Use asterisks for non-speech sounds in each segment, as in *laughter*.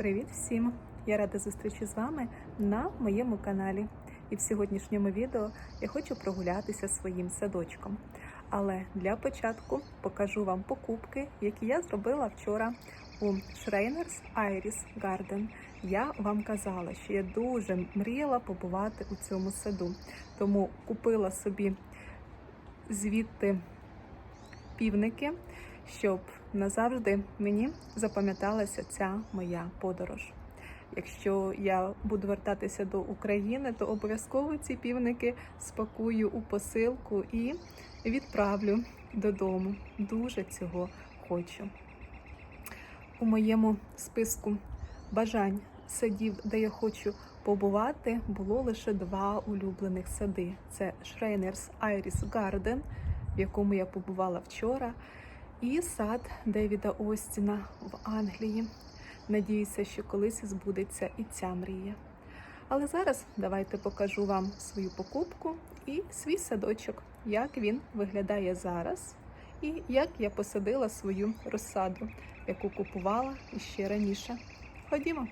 Привіт всім! Я рада зустрічі з вами на моєму каналі. І в сьогоднішньому відео я хочу прогулятися своїм садочком. Але для початку покажу вам покупки, які я зробила вчора у Schreiner's Iris Garden. Я вам казала, що я дуже мріяла побувати у цьому саду, тому купила собі звідти півники, щоб назавжди мені запам'яталася ця моя подорож. Якщо я буду вертатися до України, то обов'язково ці півники спакую у посилку і відправлю додому. Дуже цього хочу. У моєму списку бажань садів, де я хочу побувати, було лише два улюблених сади: це Schreiner's Iris Garden, в якому я побувала вчора, і сад Девіда Остіна в Англії. Надіюся, що колись збудеться і ця мрія. Але зараз давайте покажу вам свою покупку і свій садочок, як він виглядає зараз, і як я посадила свою розсаду, яку купувала ще раніше. Ходімо.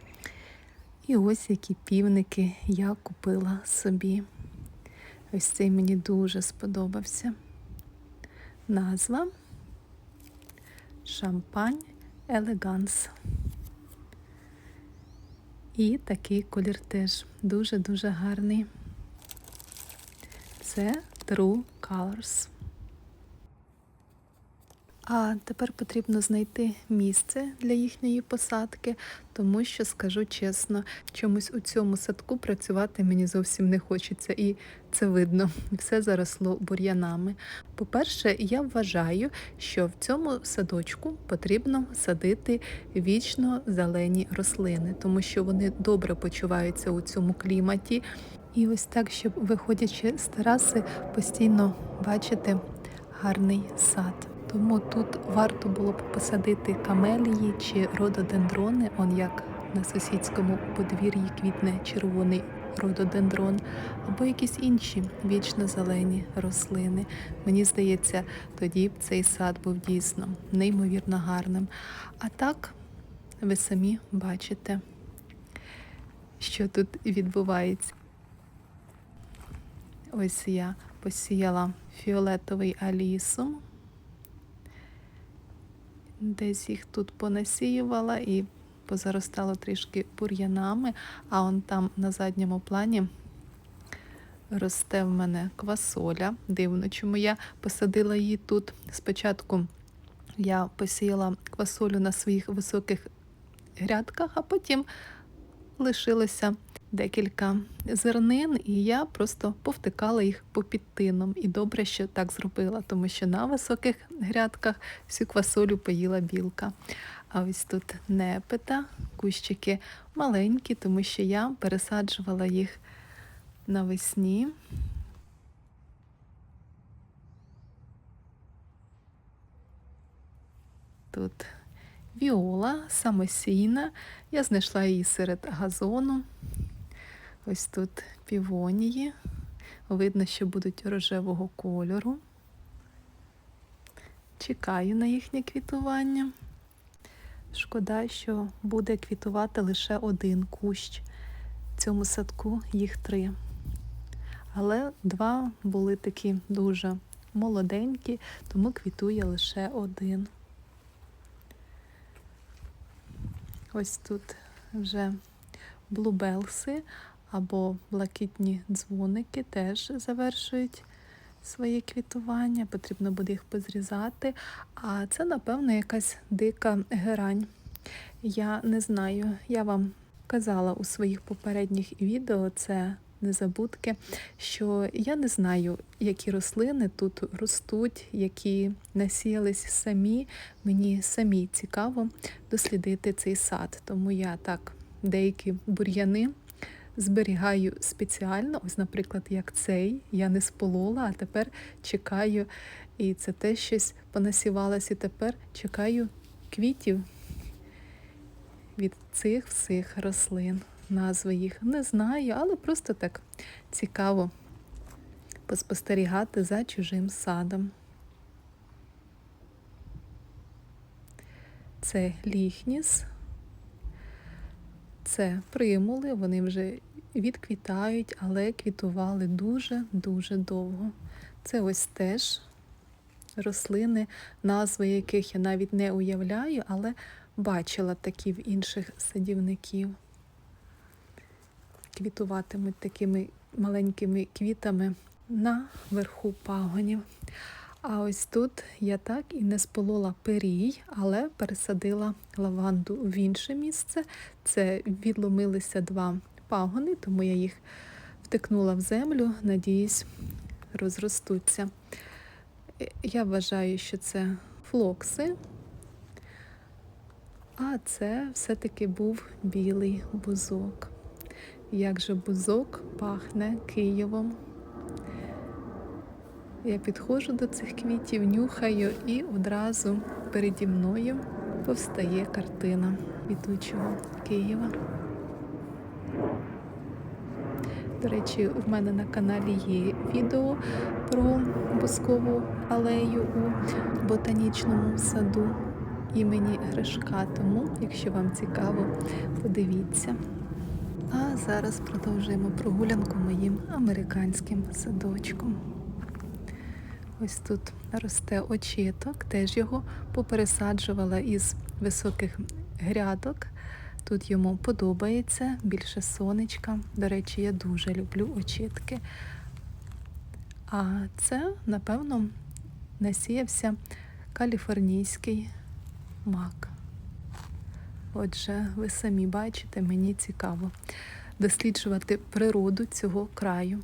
І ось які півники я купила собі. Ось цей мені дуже сподобався. Назва Шампань Елеганс. І такий колір теж дуже-дуже гарний. Це True Colors. А тепер потрібно знайти місце для їхньої посадки, тому що, скажу чесно, чомусь у цьому садку працювати мені зовсім не хочеться, і це видно, все заросло бур'янами. По-перше, я вважаю, що в цьому садочку потрібно садити вічно зелені рослини, тому що вони добре почуваються у цьому кліматі. І ось так, щоб виходячи з тераси, постійно бачити гарний сад. Тому тут варто було б посадити камелії чи рододендрони, он як на сусідському подвір'ї квітне червоний рододендрон, або якісь інші вічно зелені рослини. Мені здається, тоді б цей сад був дійсно неймовірно гарним. А так, ви самі бачите, що тут відбувається. Ось я посіяла фіолетовий алісум. Десь їх тут понасіювала і позаростало трішки бур'янами, а он там на задньому плані росте в мене квасоля. Дивно, чому я посадила її тут. Спочатку я посіяла квасолю на своїх високих грядках, а потім лишилося декілька зернин, і я просто повтикала їх по підтином. І добре, що так зробила, тому що на високих грядках всю квасолю поїла білка. А ось тут непета, кущики маленькі, тому що я пересаджувала їх навесні. Тут віола самосійна. Я знайшла її серед газону. Ось тут півонії. Видно, що будуть рожевого кольору. Чекаю на їхнє квітування. Шкода, що буде квітувати лише один кущ. В цьому садку їх три. Але два були такі дуже молоденькі, тому квітує лише один. Ось тут вже блубелси або блакитні дзвоники теж завершують своє квітування. Потрібно буде їх позрізати. А це, напевно, якась дика герань. Я не знаю, я вам казала у своїх попередніх відео це незабудки, що я не знаю, які рослини тут ростуть, які насіялись самі. Мені самі цікаво дослідити цей сад. Тому я так деякі бур'яни зберігаю спеціально. Ось, наприклад, як цей, я не сполола, а тепер чекаю. І це те щось понасівалось, і тепер чекаю квітів від цих всіх рослин. Назви їх не знаю, але просто так цікаво поспостерігати за чужим садом. Це ліхніс, Це примули, вони вже відквітають, але квітували дуже-дуже довго. Це ось теж рослини, назви яких я навіть не уявляю, але бачила такі в інших садівників. Квітуватимуть такими маленькими квітами на верху пагонів. А ось тут я так і не сполола перій, але пересадила лаванду в інше місце. Це відломилися два пагони, тому я їх втикнула в землю, надіюсь, розростуться. Е, Я вважаю, що це флокси, а це все-таки був білий бузок. Як же бузок пахне Києвом. Я підходжу до цих квітів, нюхаю і одразу переді мною повстає картина квітучого Києва. До речі, в мене на каналі є відео про бускову алею у ботанічному саду імені Гришка. Тому, якщо вам цікаво, подивіться. А зараз продовжуємо прогулянку моїм американським садочком. Ось тут росте очіток, теж його попересаджувала із високих грядок. Тут йому подобається більше сонечка. До речі, я дуже люблю очітки. А це, напевно, насіявся каліфорнійський мак. Отже, ви самі бачите, мені цікаво досліджувати природу цього краю.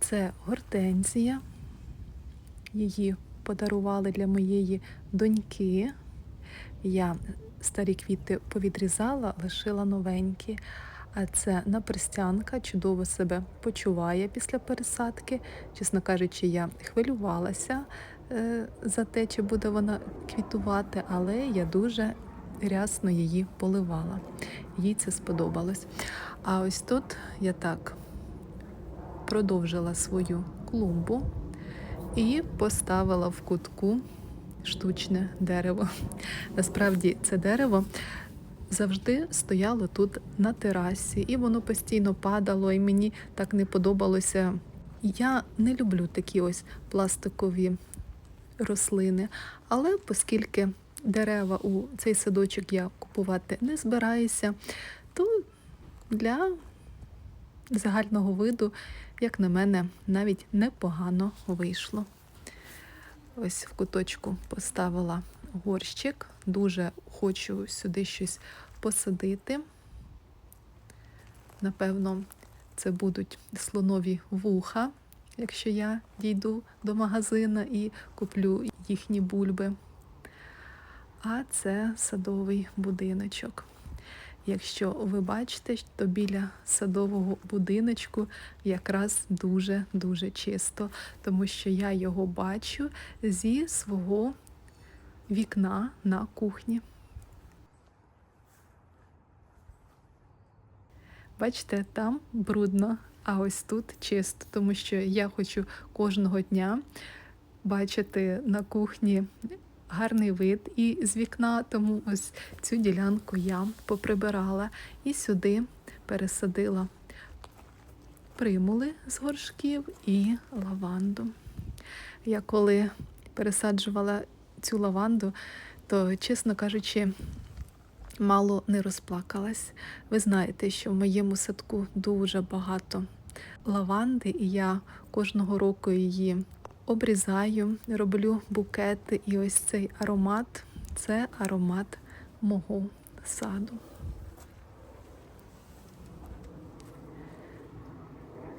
Це гортензія. Її подарували для моєї доньки. Я старі квіти повідрізала, лишила новенькі. А це напристянка чудово себе почуває після пересадки. Чесно кажучи, я хвилювалася е, за те, чи буде вона квітувати, але я дуже рясно її поливала. Їй це сподобалось. А ось тут я так продовжила свою клумбу і поставила в кутку штучне дерево. Насправді це дерево завжди стояло тут на терасі, і воно постійно падало, і мені так не подобалося. Я не люблю такі ось пластикові рослини, але оскільки дерева у цей садочок я купувати не збираюся, то для загального виду, як на мене, навіть непогано вийшло. Ось в куточку поставила горщик. Дуже хочу сюди щось посадити. Напевно, це будуть слонові вуха, якщо я дійду до магазина і куплю їхні бульби. А це садовий будиночок. Якщо ви бачите, то біля садового будиночку якраз дуже-дуже чисто, тому що я його бачу зі свого вікна на кухні. Бачите, там брудно, а ось тут чисто, тому що я хочу кожного дня бачити на кухні гарний вид і з вікна, тому ось цю ділянку я поприбирала і сюди пересадила примули з горшків і лаванду. Я коли пересаджувала цю лаванду, то, чесно кажучи, мало не розплакалась. Ви знаєте, що в моєму садку дуже багато лаванди, і я кожного року її обрізаю, роблю букети, і ось цей аромат це аромат мого саду.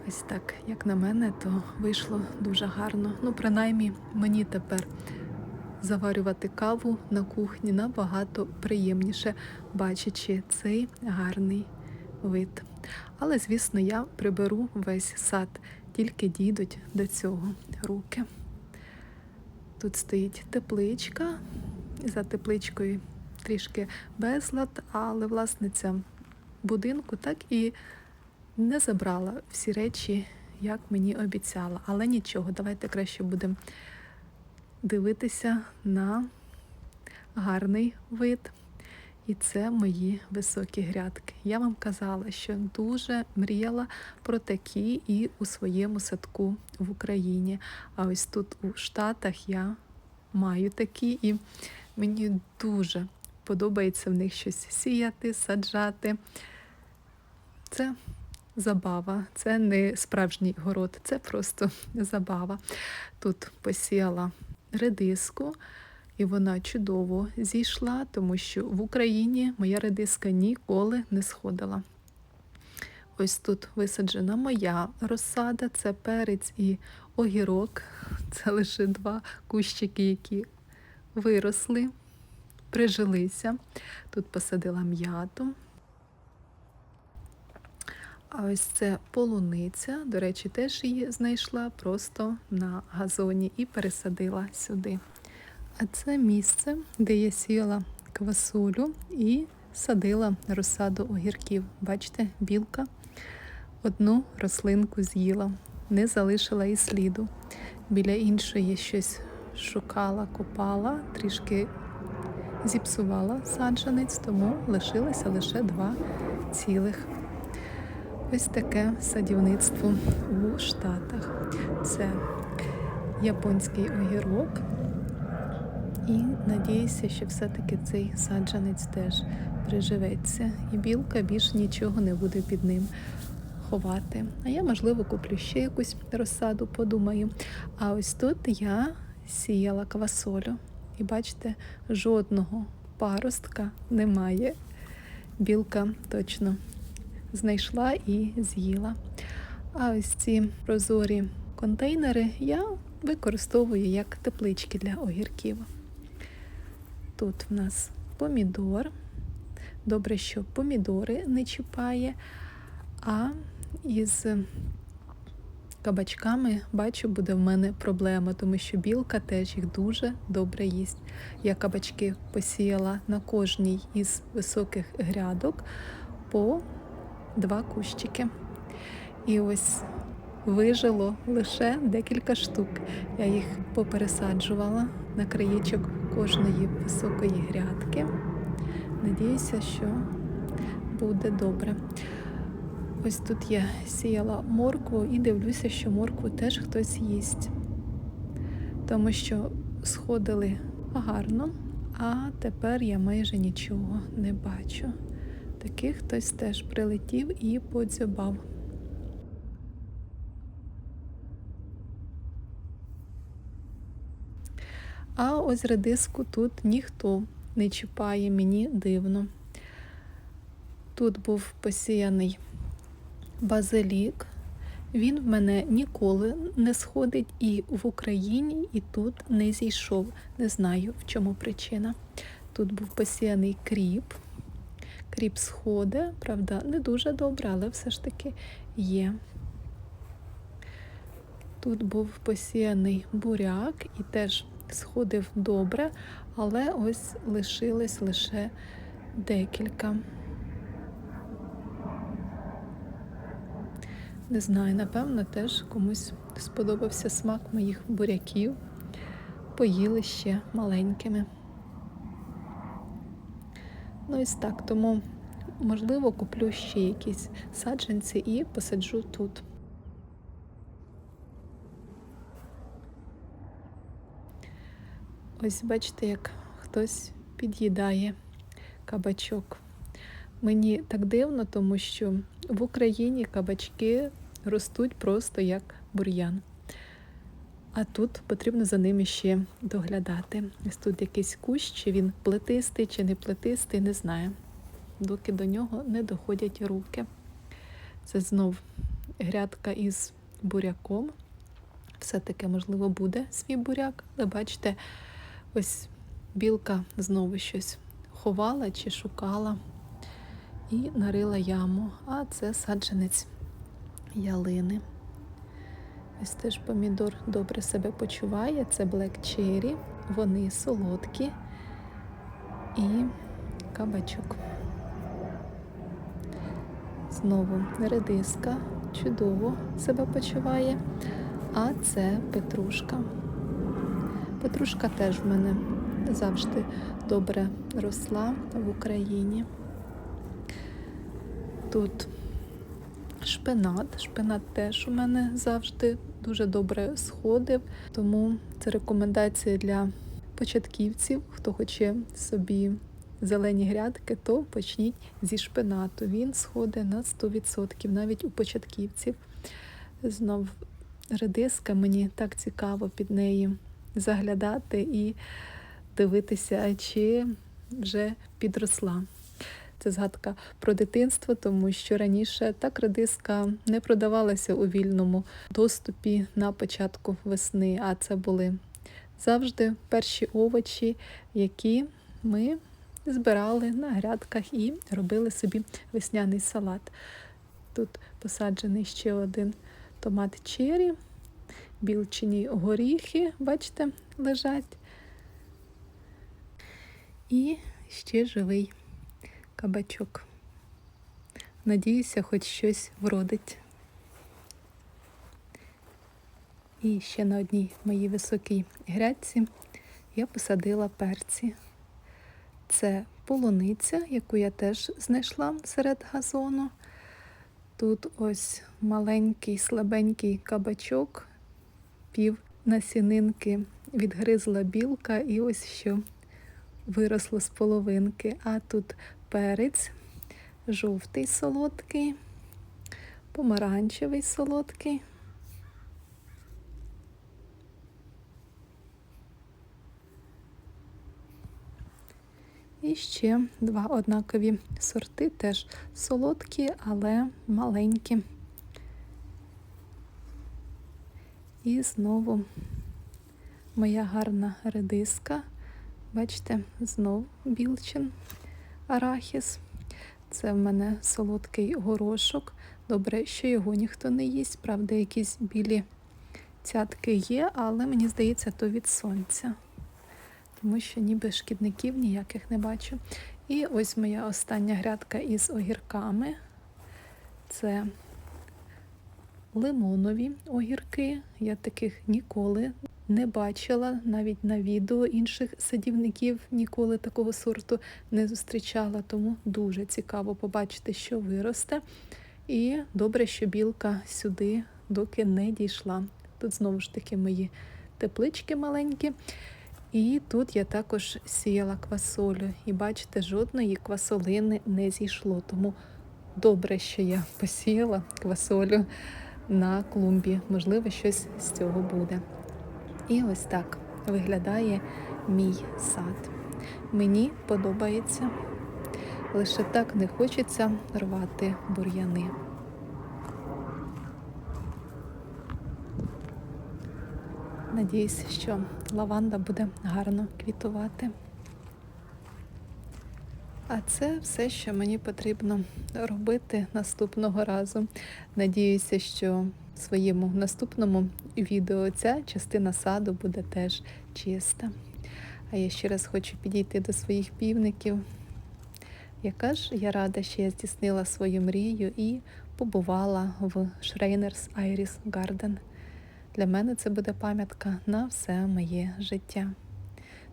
Ось так, як на мене, то вийшло дуже гарно. Ну, принаймні, мені тепер заварювати каву на кухні набагато приємніше, бачачи цей гарний вид. Але, звісно, я приберу весь сад, тільки дійдуть до цього руки. Тут стоїть тепличка, за тепличкою трішки безлад, але власниця будинку так і не забрала всі речі, як мені обіцяла. Але нічого, давайте краще будемо дивитися на гарний вид. І це мої високі грядки. Я вам казала, що дуже мріяла про такі і у своєму садку в Україні. А ось тут у Штатах я маю такі, і мені дуже подобається в них щось сіяти, саджати. Це забава, це не справжній город, це просто забава. Тут посіяла редиску, і вона чудово зійшла, тому що в Україні моя редиска ніколи не сходила. Ось тут висаджена моя розсада, це перець і огірок. *laughs* Це лише два кущики, які виросли, прижилися. Тут посадила м'яту. А ось це полуниця. До речі, теж її знайшла просто на газоні і пересадила сюди. А це місце, де я сіяла квасолю і садила розсаду огірків. Бачите, білка одну рослинку з'їла, не залишила і сліду. Біля іншої щось шукала, копала, трішки зіпсувала саджанець, тому лишилося лише два цілих. Ось таке садівництво у Штатах. Це японський огірок. І надіюся, що все-таки цей саджанець теж приживеться. І білка більш нічого не буде під ним ховати. А я, можливо, куплю ще якусь розсаду, подумаю. А ось тут я сіяла квасолю. І бачите, жодного паростка немає. Білка точно знайшла і з'їла. А ось ці прозорі контейнери я використовую як теплички для огірків. Тут в нас помідор. Добре, що помідори не чіпає, а із кабачками, бачу, буде в мене проблема, тому що білка теж їх дуже добре їсть. Я кабачки посіяла на кожній із високих грядок по два кущики. І ось вижило лише декілька штук. Я їх попересаджувала на краєчок кожної високої грядки. Надіюся, що буде добре. Ось тут я сіяла моркву і дивлюся, що моркву теж хтось їсть, тому що сходили гарно, а тепер я майже нічого не бачу. Такий хтось теж прилетів і подзьобав. А ось редиску тут ніхто не чіпає, мені дивно. Тут був посіяний базилік. Він в мене ніколи не сходить і в Україні, і тут не зійшов. Не знаю, в чому причина. Тут був посіяний кріп. Кріп сходить, правда, не дуже добре, але все ж таки є. Тут був посіяний буряк і теж сходив добре, але ось лишилось лише декілька. Не знаю, напевно, теж комусь сподобався смак моїх буряків. Поїли ще маленькими. Ну ось так, тому, можливо, куплю ще якісь саджанці і посаджу тут. Ось бачите, як хтось під'їдає кабачок. Мені так дивно, тому що в Україні кабачки ростуть просто як бур'ян. А тут потрібно за ними ще доглядати. Ось тут якийсь кущ, чи він плетистий, чи не плетистий, не знаю. Доки до нього не доходять руки. Це знов грядка із буряком. Все-таки, можливо, буде свій буряк, але бачите, ось білка знову щось ховала чи шукала і нарила яму, а це саджанець ялини. Ось теж помідор добре себе почуває, це Black Cherry, вони солодкі і кабачок. Знову редиска чудово себе почуває, а це петрушка. Петрушка теж в мене завжди добре росла в Україні. Тут шпинат. Шпинат теж у мене завжди дуже добре сходив, тому це рекомендація для початківців, хто хоче собі зелені грядки, то почніть зі шпинату. Він сходить на 100%, навіть у початківців. Знов редиска, мені так цікаво під неї заглядати і дивитися, чи вже підросла. Це згадка про дитинство, тому що раніше так редиска не продавалася у вільному доступі на початку весни, а це були завжди перші овочі, які ми збирали на грядках і робили собі весняний салат. Тут посаджений ще один томат чері, білчині горіхи, бачите, лежать. І ще живий кабачок. Надіюся, хоч щось вродить. І ще на одній моїй високій грядці я посадила перці. Це полуниця, яку я теж знайшла серед газону. Тут ось маленький слабенький кабачок, пів насінинки відгризла білка, і ось що виросло з половинки. А тут перець, жовтий солодкий, помаранчевий солодкий. І ще два однакові сорти, теж солодкі, але маленькі. І знову моя гарна редиска. Бачите, знов білчин арахіс. Це в мене солодкий горошок. Добре, що його ніхто не їсть. Правда, якісь білі цятки є, але мені здається, то від сонця. Тому що ніби шкідників ніяких не бачу. І ось моя остання грядка із огірками. Це лимонові огірки. Я таких ніколи не бачила, навіть на відео інших садівників ніколи такого сорту не зустрічала, тому дуже цікаво побачити, що виросте. І добре, що білка сюди доки не дійшла. Тут знову ж таки мої теплички маленькі. І тут я також сіяла квасолю. І бачите, жодної квасолини не зійшло. Тому добре, що я посіяла квасолю на клумбі. Можливо, щось з цього буде. І ось так виглядає мій сад. Мені подобається. Лише так не хочеться рвати бур'яни. Надіюсь, що лаванда буде гарно квітувати. А це все, що мені потрібно робити наступного разу. Надіюся, що в своєму наступному відео ця частина саду буде теж чиста. А я ще раз хочу підійти до своїх півників. Яка ж я рада, що я здійснила свою мрію і побувала в Шрейнерс Айріс Гарден. Для мене це буде пам'ятка на все моє життя.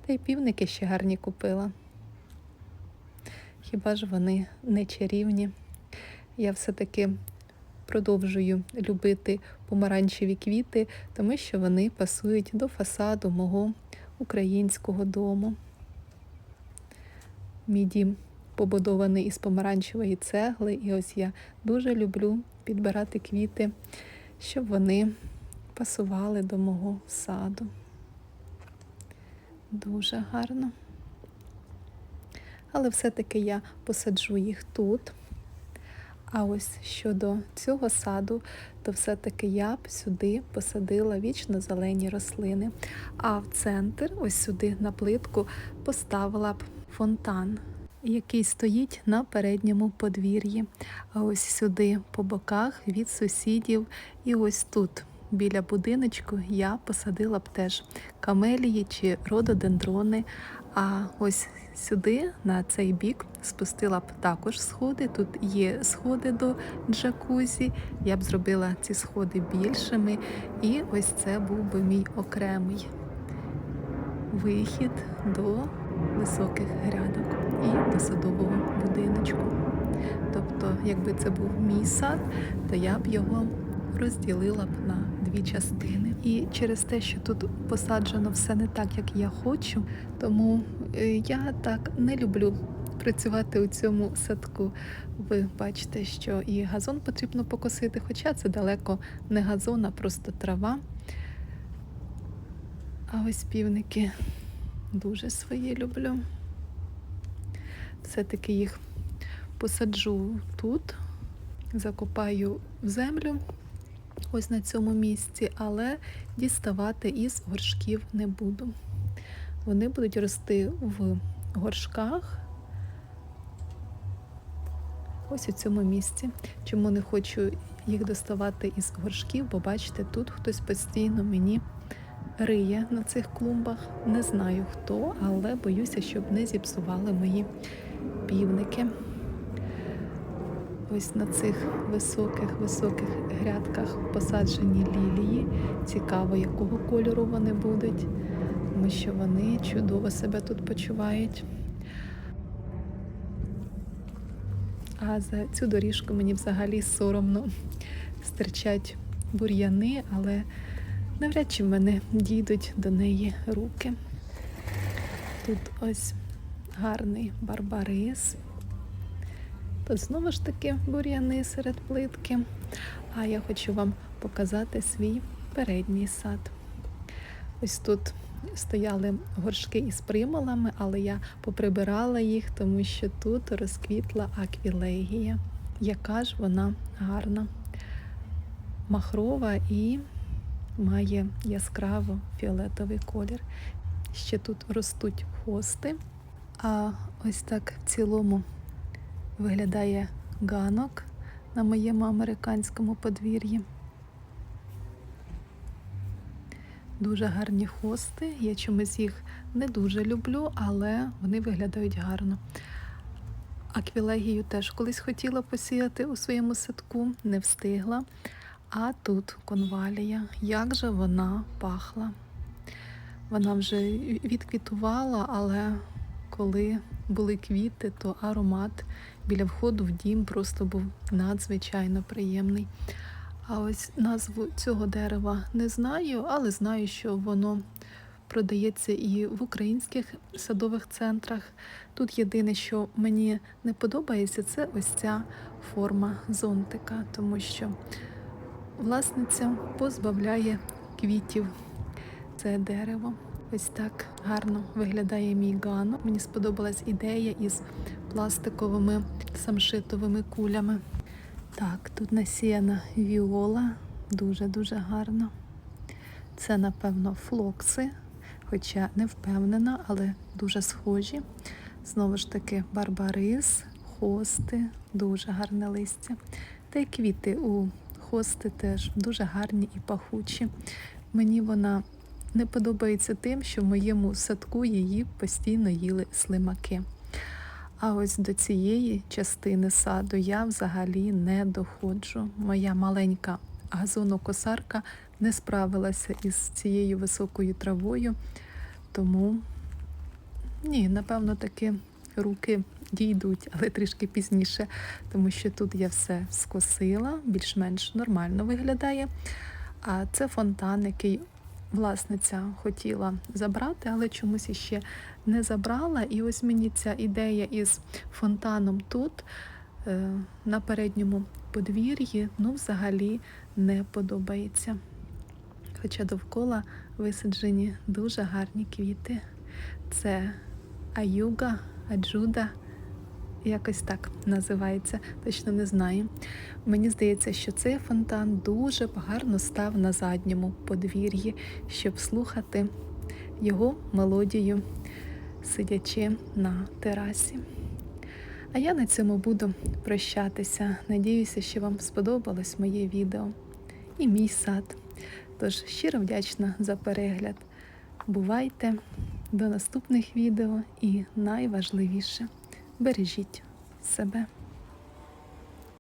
Та й півники ще гарні купила. Хіба ж вони не чарівні? Я все-таки продовжую любити помаранчеві квіти, тому що вони пасують до фасаду мого українського дому. Мій дім побудований із помаранчевої цегли, і ось я дуже люблю підбирати квіти, щоб вони пасували до мого саду. Дуже гарно. Але все-таки я посаджу їх тут. А ось щодо цього саду, то все-таки я б сюди посадила вічно зелені рослини. А в центр, ось сюди на плитку, поставила б фонтан, який стоїть на передньому подвір'ї. А ось сюди по боках від сусідів, і ось тут. Біля будиночку я посадила б теж камелії чи рододендрони. А ось сюди, на цей бік, спустила б також сходи. Тут є сходи до джакузі. Я б зробила ці сходи більшими. І ось це був би мій окремий вихід до високих грядок і до садового будиночку. Тобто, якби це був мій сад, то я б його розділила б на дві частини. І через те, що тут посаджено все не так, як я хочу, тому е, я так не люблю працювати у цьому садку. Ви бачите, що і газон потрібно покосити, хоча це далеко не газон, а просто трава. А ось півники дуже свої люблю. Все-таки їх посаджу тут, закопаю в землю ось на цьому місці, але діставати із горшків не буду. Вони будуть рости в горшках. Ось у цьому місці. Чому не хочу їх доставати із горшків, бо бачите, тут хтось постійно мені риє на цих клумбах. Не знаю хто, але боюся, щоб не зіпсували мої півники. Ось на цих високих-високих грядках посаджені лілії. Цікаво, якого кольору вони будуть, тому що вони чудово себе тут почувають. А за цю доріжку мені взагалі соромно стирчать бур'яни, але навряд чи в мене дійдуть до неї руки. Тут ось гарний барбарис. Тут знову ж таки бур'яни серед плитки. А я хочу вам показати свій передній сад. Ось тут стояли горшки із примулами, але я поприбирала їх, тому що тут розквітла аквілегія. Яка ж вона гарна, махрова і має яскраво фіолетовий колір. Ще тут ростуть хости. А ось так в цілому виглядає ганок на моєму американському подвір'ї. Дуже гарні хости. Я чомусь їх не дуже люблю, але вони виглядають гарно. Аквілегію теж колись хотіла посіяти у своєму садку, не встигла. А тут конвалія. Як же вона пахла? Вона вже відквітувала, але коли були квіти, то аромат біля входу в дім просто був надзвичайно приємний. А ось назву цього дерева не знаю, але знаю, що воно продається і в українських садових центрах. Тут єдине, що мені не подобається, це ось ця форма зонтика, тому що власниця позбавляє квітів це дерево. Ось так гарно виглядає мій ганок. Мені сподобалась ідея із пластиковими самшитовими кулями. Так, тут насіяна віола, дуже-дуже гарно. Це, напевно, флокси, хоча не впевнена, але дуже схожі. Знову ж таки, барбарис, хости, дуже гарне листя. Та й квіти у хости теж дуже гарні і пахучі. Мені вона не подобається тим, що в моєму садку її постійно їли слимаки. А ось до цієї частини саду я взагалі не доходжу. Моя маленька газонокосарка не справилася із цією високою травою, тому ні, напевно, таки руки дійдуть, але трішки пізніше, тому що тут я все скосила, більш-менш нормально виглядає. А це фонтан, який власниця хотіла забрати, але чомусь іще не забрала. І ось мені ця ідея із фонтаном тут, е, на передньому подвір'ї, ну, взагалі не подобається. Хоча довкола висаджені дуже гарні квіти. Це аюга, аджуда. Якось так називається, точно не знаю. Мені здається, що цей фонтан дуже гарно став на задньому подвір'ї, щоб слухати його мелодію, сидячи на терасі. А я на цьому буду прощатися. Надіюся, що вам сподобалось моє відео і мій сад. Тож щиро вдячна за перегляд. Бувайте до наступних відео і найважливіше бережіть себе.